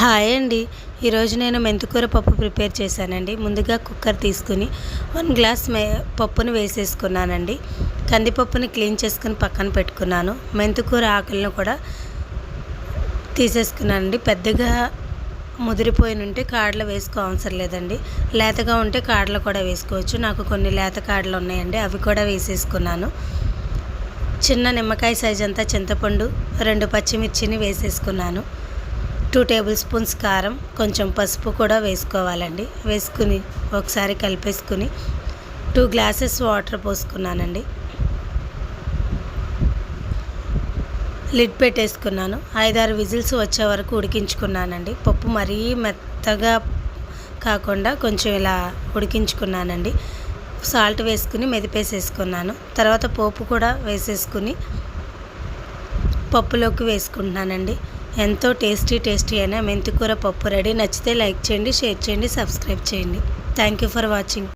Hi అండి. ఈరోజు నేను మెంతికూర పప్పు ప్రిపేర్ చేశానండి. ముందుగా కుక్కర్ తీసుకుని వన్ గ్లాస్ మే పప్పును వేసేసుకున్నానండి. కందిపప్పుని క్లీన్ చేసుకుని పక్కన పెట్టుకున్నాను. మెంతికూర ఆకులను కూడా తీసేసుకున్నానండి. పెద్దగా ముదిరిపోయిన ఉంటే కాడలు వేసుకో అవసరం లేదండి. లేతగా ఉంటే కాడలు కూడా వేసుకోవచ్చు. నాకు కొన్ని లేత కాడలు ఉన్నాయండి. అవి కూడా వేసేసుకున్నాను. చిన్న నిమ్మకాయ సైజ్ అంతా చింతపండు రెండు పచ్చిమిర్చిని వేసేసుకున్నాను. టూ టేబుల్ స్పూన్స్ కారం కొంచెం పసుపు కూడా వేసుకోవాలండి. వేసుకుని ఒకసారి కలిపేసుకుని టూ గ్లాసెస్ వాటర్ పోసుకున్నానండి. లిడ్ పెట్టేసుకున్నాను. ఐదారు విజిల్స్ వచ్చే వరకు ఉడికించుకున్నానండి. పప్పు మరీ మెత్తగా కాకుండా కొంచెం ఇలా ఉడికించుకున్నానండి. సాల్ట్ వేసుకుని మెదిపేసేసుకున్నాను. తర్వాత పోపు కూడా వేసేసుకుని పప్పులోకి వేసుకుంటున్నానండి. ఎంతో టేస్టీ టేస్టీ అయిన మెంతికూర పప్పు రెడీ. నచ్చితే లైక్ చేయండి షేర్ చేయండి సబ్స్క్రైబ్ చేయండి. Thank you for watching.